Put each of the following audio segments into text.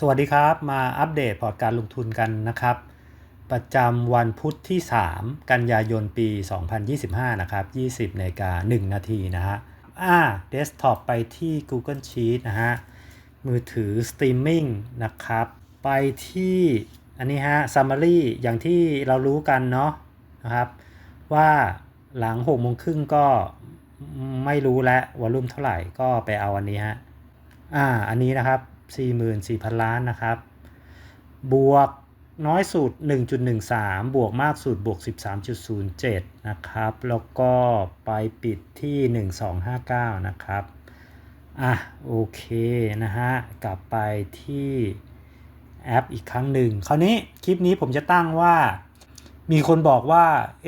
สวัสดีครับ มาอัปเดตพอร์ตการลงทุนกันนะครับ ประจำวันพุธที่ 3 กันยายนปี 2025 นะครับ 20นาฬิกา1นาทีนะฮะอ่าเดสก์ท็อปไปที่ Google Sheet นะฮะ มือถือสตรีมมิ่งนะครับ ไปที่อันนี้ฮะ Summary อย่างที่เรารู้กันเนาะนะครับ ว่าหลัง6โมงครึ่งก็ไม่รู้แล้ววอลลุ่มเท่าไหร่ก็ไปเอาอันนี้ฮะอ่าอันนี้นะครับ 44,000 ล้านนะครับ บวกน้อยสุด 1.13 บวกมากสุด บวก 13.07 นะครับ แล้วก็ไปปิดที่ 1259 นะครับ อะ โอเค นะฮะ กลับไปที่แอปอีกครั้งหนึ่ง คราวนี้คลิปนี้ผมจะตั้งว่า มีคนบอกว่า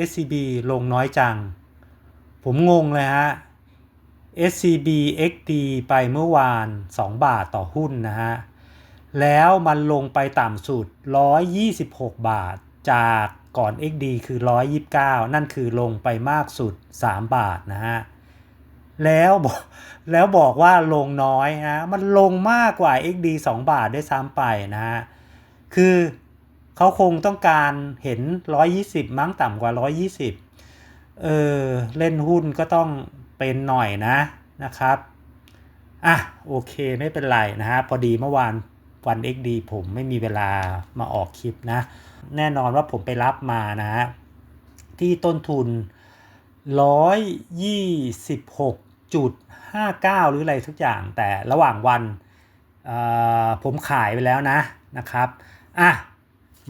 SCB ลงน้อยจัง ผมงงเลยฮะ SCB XD ไปเมื่อวาน 2 บาทต่อหุ้นนะฮะ แล้วมันลงไปต่ำสุด 126 บาท จากก่อน XD คือ 129 นั่นคือลงไปมากสุด 3 บาทนะฮะ แล้วบอกแล้วบอกว่าลงน้อยนะ มันลงมากกว่า XD 2 บาทด้วยซ้ำไปนะฮะ คือเขาคงต้องการเห็น 120 มั้งต่ำกว่า 120 เออ เล่นหุ้นก็ต้อง เป็นหน่อยนะนะครับอะโอเคไม่เป็นไรนะฮะพอดีเมื่อวานวัน XD ผมไม่มีเวลามาออกคลิปนะ แน่นอนว่าผมไปรับมานะฮะที่ต้นทุน 126.59 หรืออะไรทุกอย่างแต่ระหว่างวันผมขายไปแล้วนะนะครับอะ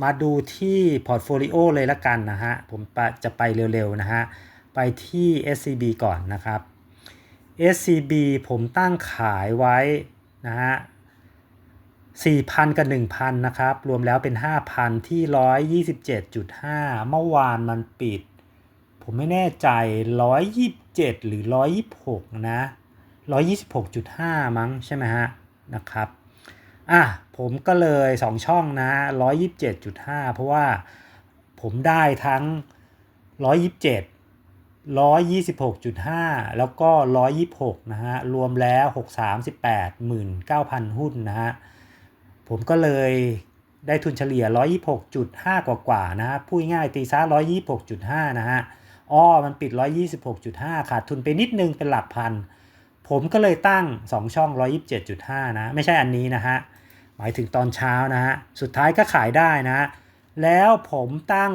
มาดูที่พอร์ตโฟลิโอเลยละกันนะฮะ ผมจะไปเร็วๆนะฮะ ไปที่ SCB ก่อนนะครับ SCB ผมตั้งขายไว้นะฮะ4,000 กับ 1,000 นะครับ รวมแล้วเป็น 5,000 ที่ 127.5 เมื่อวานมันปิด ผมไม่แน่ใจ 127 หรือ 126 นะ 126.5 มั้งใช่ไหมฮะ นะครับ อะ ผมก็เลย 2 ช่องนะ 127.5 เพราะว่าผมได้ทั้ง 127 126.5 แล้วก็ 126 นะฮะ รวมแล้ว 638 19,000 หุ้นนะฮะ ผมก็เลยได้ทุนเฉลี่ย 126.5 กว่ากว่านะฮะพูดง่ายตีซ่า126.5 นะฮะ อ้อ มันปิด 126.5 ขาดทุนไปนิดนึงเป็นหลักพัน ผมก็เลยตั้ง 2 ช่อง 127.5 นะ ไม่ใช่อันนี้นะฮะ หมายถึงตอนเช้านะฮะ สุดท้ายก็ขายได้นะ แล้วผมตั้ง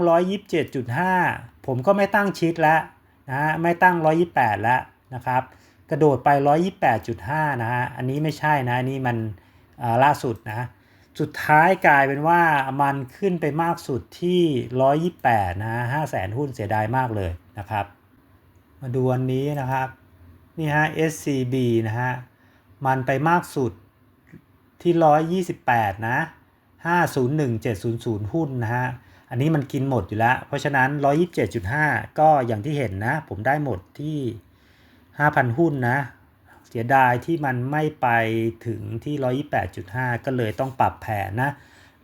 127.5 ผมก็ไม่ตั้งชิดแล้ว นะไม่ตั้ง 128 แล้วนะครับ กระโดดไป 128.5 นะฮะ อันนี้ไม่ใช่นะอันนี้มันล่าสุดนะ สุดท้ายกลายเป็นว่ามันขึ้นไปมากสุดที่ 128 นะฮะ5แสนหุ้นเสียดายมากเลยนะครับ มาดูอันนี้นะครับ นี่ฮะ SCB นะฮะ มันไปมากสุดที่ 128 นะ 501700 หุ้นนะฮะ อันนี้มันกินหมดอยู่แล้ว เพราะฉะนั้น 127.5 ก็อย่างที่เห็นนะ ผมได้หมดที่ 5,000 หุ้นนะ เสียดายที่มันไม่ไปถึงที่ 128.5 ก็เลยต้องปรับแผนนะ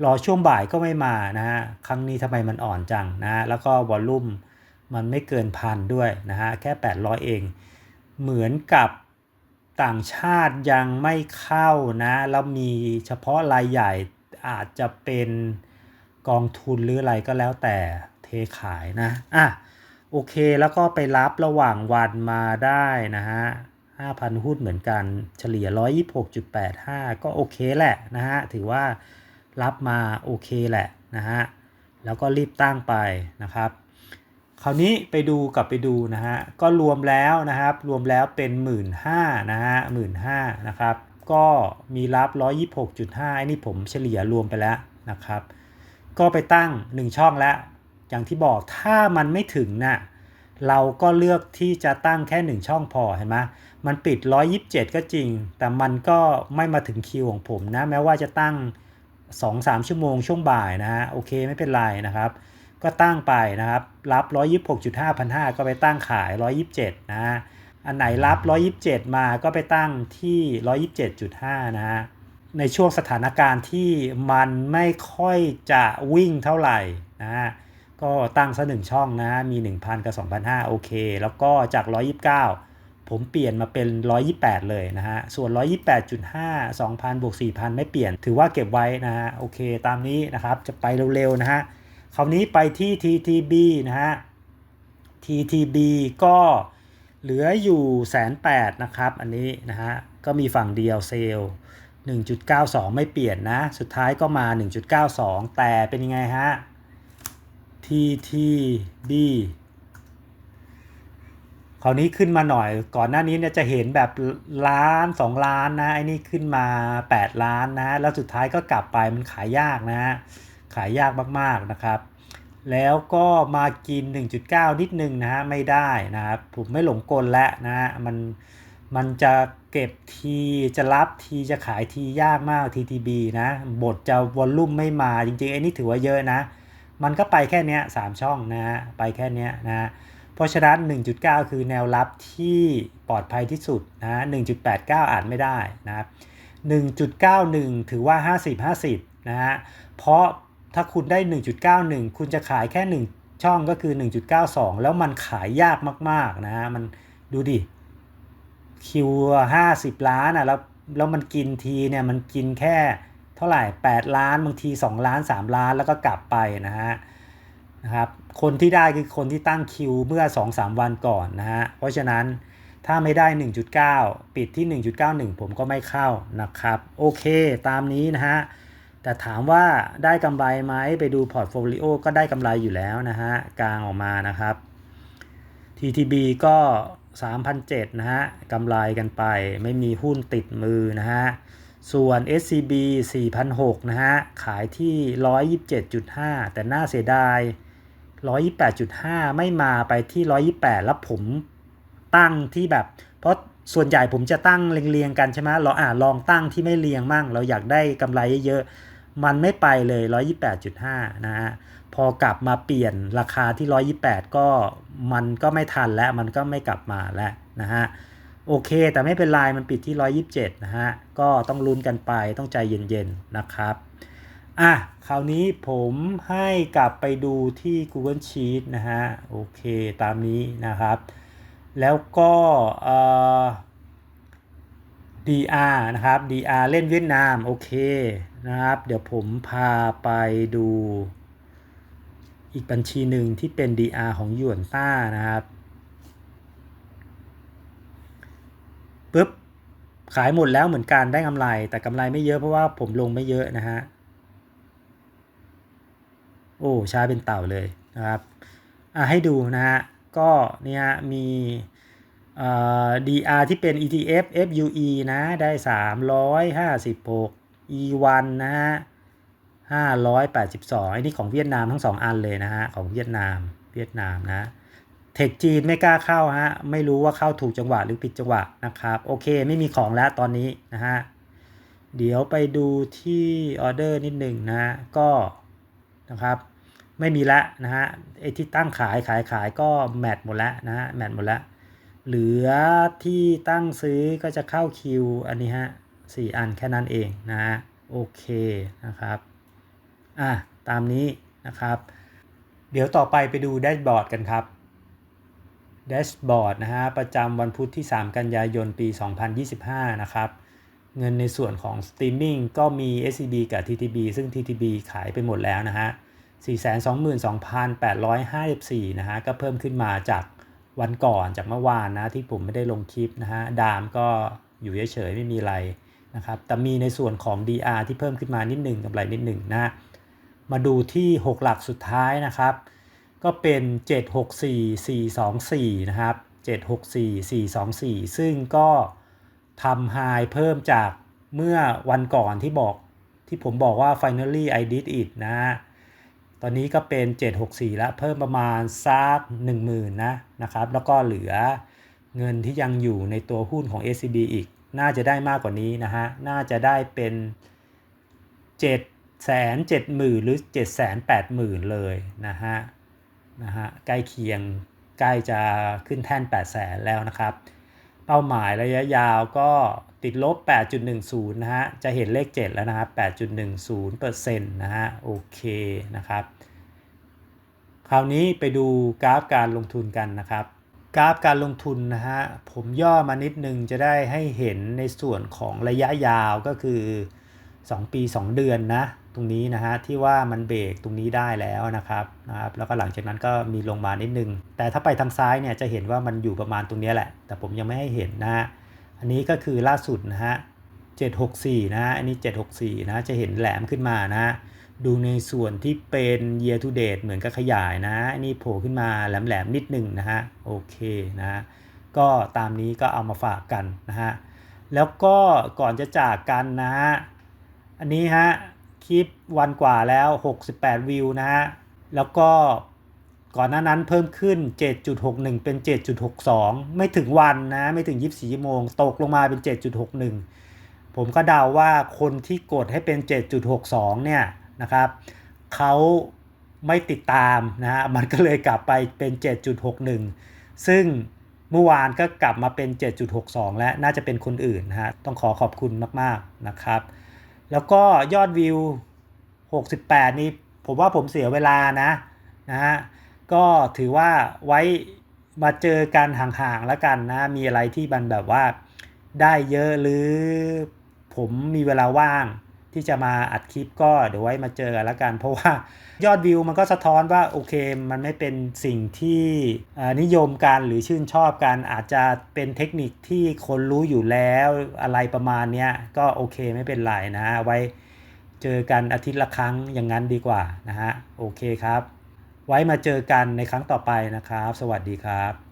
รอช่วงบ่ายก็ไม่มานะฮะ ครั้งนี้ทำไมมันอ่อนจังนะ แล้วก็วอลลุ่มมันไม่เกินพันด้วยนะฮะ แค่ 800 เอง เหมือนกับต่างชาติยังไม่เข้านะ แล้วมีเฉพาะรายใหญ่อาจจะเป็น กองทุนหรืออะไรก็แล้วแต่เทขายนะอะโอเคแล้วก็ไปรับระหว่างวันมาได้นะฮะ5,000 หุ้นเหมือนกันเฉลี่ย 126.85 ก็โอเคแหละนะฮะ ถือว่ารับมาโอเคแหละนะฮะ แล้วก็รีบตั้งไปนะครับ คราวนี้ไปดูกลับไปดูนะฮะ ก็รวมแล้วนะครับ รวมแล้วเป็น 1 5ื่นนะฮะหมื่นนะครับ ก็มีรับ 126.5อ้นี่ผมเฉลี่ยรวมไปแล้วนะครับ ก็ไปตั้ง 1 ช่องแล้ว อย่างที่บอกถ้ามันไม่ถึงนะ่ะเราก็เลือกที่จะตั้งแค่ 1 ช่องพอเห็นไหมมันปิด 127 ก็จริง แต่มันก็ไม่มาถึงคิวของผมนะ แม้ว่าจะตั้ง 2-3 ชั่วโมงช่วงบ่ายนะฮะโอเคไม่เป็นไรนะครับ ก็ตั้งไปนะครับ รับ 126.5พันห้าก็ไปตั้งขาย 127 นะฮะอันไหนรับ 127 มาก็ไปตั้งที่ 127.5 นะฮะ ในช่วงสถานการณ์ที่มันไม่ค่อยจะวิ่งเท่าไหร่นะฮะก็ตั้งซะหนึ่งช่องนะมี 1,000 กับ 2,500 โอเค แล้วก็จาก 129 ผมเปลี่ยนมาเป็น 128 เลยนะฮะ ส่วน 128.5 2,000 บวก 4,000 ไม่เปลี่ยน ถือว่าเก็บไว้นะฮะ โอเค ตามนี้นะครับ จะไปเร็วๆนะฮะ คราวนี้ไปที่ TTB นะฮะ TTB ก็เหลืออยู่แสนแปดนะครับ อันนี้นะฮะ ก็มีฝั่งเดียวเซลล์ 1.92 ไม่เปลี่ยนนะ สุดท้ายก็มา 1.92 แต่เป็นยังไงฮะ TTB คราวนี้ขึ้นมาหน่อย ก่อนหน้านี้เนี่ยจะเห็นแบบล้าน 2 ล้านนะ ไอ้นี่ขึ้นมา 8 ล้านนะ แล้วสุดท้ายก็กลับไปมันขายยากนะ ขายยากมากๆนะครับ แล้วก็มากิน 1.9 นิดนึงนะฮะ ไม่ได้นะครับ ผมไม่หลงกลแล้วนะฮะมัน มันจะเก็บทีจะรับทีจะขายทียากมาก TTB นะ บทจะวอลลุ่มไม่มาจริงๆไอ้นี่ถือว่าเยอะนะ มันก็ไปแค่เนี้ย3ช่องนะฮะไปแค่เนี้ยนะเพราะฉะนั้น 1.9 คือแนวรับที่ปลอดภัยที่สุดนะ1.89 อ่านไม่ได้นะครับ1.91 ถือว่า 50-50 นะฮะเพราะถ้าคุณได้ 1.91 คุณจะขายแค่ 1 ช่องก็คือ 1.92 แล้วมันขายยากมากๆนะฮะมันดูดิ คิว50ล้านอะแล้วแล้วมันกินทีเนี่ยมันกินแค่เท่าไหร่8ล้านบางที2ล้าน3ล้านแล้วก็กลับไปนะฮะนะครับคนที่ได้คือคนที่ตั้งคิวเมื่อ 2-3 วันก่อนนะฮะเพราะฉะนั้นถ้าไม่ได้ 1.9 ปิดที่ 1.91 ผมก็ไม่เข้านะครับ โอเคตามนี้นะฮะ แต่ถามว่าได้กำไรไหมไปดูพอร์ตโฟลิโอก็ได้กำไรอยู่แล้วนะฮะ กลางออกมานะครับ TTB ก็ 3,007นะฮะกำไรกันไปไม่มีหุ้นติดมือนะฮะ ส่วน SCB 4,006นะฮะ ขายที่ 127.5 แต่น่าเสียดาย 128.5 ไม่มาไปที่ 128 แล้วผมตั้งที่แบบ เพราะส่วนใหญ่ผมจะตั้งเรียงๆกันใช่ไหมเราอ่าลองตั้งที่ไม่เรียงมั่ง เราอยากได้กำไรเยอะๆ มันไม่ไปเลย 128.5 นะฮะ พอกลับมาเปลี่ยนราคาที่ 128 ก็มันก็ไม่ทันแล้วมันก็ไม่กลับมาแล้วนะฮะโอเค แต่ไม่เป็นไรมันปิดที่ 127 นะฮะ ก็ต้องลุ้นกันไปต้องใจเย็นๆ นะครับ อะ คราวนี้ผมให้กลับไปดูที่ Google Sheet นะฮะ โอเคตามนี้นะครับ แล้วก็เอ่อ DR นะครับ DR เล่นเวียดนาม โอเคนะครับ เดี๋ยวผมพาไปดู อีกบัญชีหนึ่งที่เป็น DR ของหยวนต้านะครับปุ๊บขายหมดแล้วเหมือนกันได้กำไร แต่กำไรไม่เยอะเพราะว่าผมลงไม่เยอะนะฮะโอ้ช้าเป็นเต่าเลยนะครับอะให้ดูนะฮะก็เนี่ยมีเอ่อ DR ที่เป็น ETF FUE นะได้ 356 E1 นะฮะ 582อ้นี่ของเวียดนามทั้ง 2 อันเลยนะฮะ ของเวียดนาม เวียดนามนะ เทคจีนไม่กล้าเข้าฮะ ไม่รู้ว่าเข้าถูกจังหวะหรือผิดจังหวะนะครับ โอเค ไม่มีของแล้วตอนนี้นะฮะ เดี๋ยวไปดูที่ออเดอร์นิดหนึ่งนะ ก็นะครับ ไม่มีละนะฮะ ไอที่ตั้งขายขายขายก็แมทหมดแล้วนะฮะ แมทหมดแล้ว เหลือที่ตั้งซื้อก็จะเข้าคิวอันนี้ฮะสี่อันแค่นั้นเองนะฮะโอเคนะครับ อะตามนี้นะครับ เดี๋ยวต่อไปไปดูแดชบอร์ดกันครับแดชบอร์ดนะฮะประจำวันพุธที่ 3 กันยายนปี 2025 นะครับ เงินในส่วนของสตรีมมิ่งก็มี SCB กับ TTB ซึ่ง TTB ขายไปหมดแล้วนะฮะ 422,854 นะฮะ ก็เพิ่มขึ้นมาจากวันก่อนจากเมื่อวานนะ ที่ผมไม่ได้ลงคลิปนะฮะ ดามก็อยู่เฉยๆไม่มีอะไรนะครับ แต่มีในส่วนของ DR ที่เพิ่มขึ้นมานิดหนึ่งกับไรนิดหนึ่งนะ มาดูที่ 6 หลักสุดท้ายนะครับ ก็เป็น 764424 นะครับ 764424 ซึ่งก็ทำไฮเพิ่มจากเมื่อวันก่อนที่บอกที่ผมบอกว่า finally I did it นะฮะตอนนี้ก็เป็น 764 แล้วเพิ่มประมาณสัก10,000 นะนะครับ แล้วก็เหลือเงินที่ยังอยู่ในตัวหุ้นของ SCB อีก น่าจะได้มากกว่านี้นะฮะ น่าจะได้เป็น 7 แสนเจ็ดหมื่นหรือ7 8 0 0 0 0เลยนะฮะนะฮะใกล้เคียงใกล้จะขึ้นแท่น 8 0 0แสนแล้วนะครับ เป้าหมายระยะยาวก็ติดลบ 8.10 นะฮะ จะเห็นเลข 7 แล้วนะครับ 8.10%นะฮะ โอเคนะครับ คราวนี้ไปดูกราฟการลงทุนกันนะครับ กราฟการลงทุนนะฮะ ผมย่อมานิดนึงจะได้ให้เห็นในส่วนของระยะยาวก็คือ 2 ปี 2 เดือนนะ ตรงนี้นะฮะที่ว่ามันเบรกตรงนี้ได้แล้วนะครับนะครับแล้วก็หลังจากนั้นก็มีลงมานิดนึง แต่ถ้าไปทางซ้ายเนี่ยจะเห็นว่ามันอยู่ประมาณตรงนี้แหละ แต่ผมยังไม่ให้เห็นนะฮะอันนี้ก็คือล่าสุดนะฮะ764 นะฮะอันนี้ 764 นะจะเห็นแหลมขึ้นมานะฮะดูในส่วนที่เป็น year to date เหมือนกับขยายนะอันนี้โผล่ขึ้นมาแหลมๆนิดหนึ่งนะฮะโอเคนะฮะก็ตามนี้ก็เอามาฝากกันนะฮะแล้วก็ก่อนจะจากกันนะฮะอันนี้ฮะ คลิปวันกว่าแล้ว 68 วิวนะฮะ แล้วก็ก่อนหน้านั้นเพิ่มขึ้น 7.61 เป็น 7.62 ไม่ถึงวันนะ ไม่ถึง 24ชั่วโมง ตกลงมาเป็น 7.61 ผมก็เดาว่าคนที่กดให้เป็น 7.62 เนี่ยนะครับ เขาไม่ติดตามนะฮะ มันก็เลยกลับไปเป็น 7.61 ซึ่งเมื่อวานก็กลับมาเป็น 7.62 และน่าจะเป็นคนอื่นนะฮะ ต้องขอขอบคุณมาก ๆ นะครับ แล้วก็ยอดวิว 68 นี่ผมว่าผมเสียเวลานะนะฮะก็ถือว่าไว้มาเจอกันห่างๆแล้วกันนะ มีอะไรที่มันแบบว่าได้เยอะหรือผมมีเวลาว่าง ที่จะมาอัดคลิปก็เดี๋ยวไว้มาเจอกันล้วกัน เพราะว่ายอดวิวมันก็สะท้อนว่าโอเคมันไม่เป็นสิ่งที่นิยมกันหรือชื่นชอบกันอาจจะเป็นเทคนิคที่คนรู้อยู่แล้วอะไรประมาณนี้ก็โอเคไม่เป็นไรนะไว้เจอกันอาทิตย์ละครั้งอย่างนั้นดีกว่านะฮะโอเคครับ ไว้มาเจอกันในครั้งต่อไปนะครับ สวัสดีครับ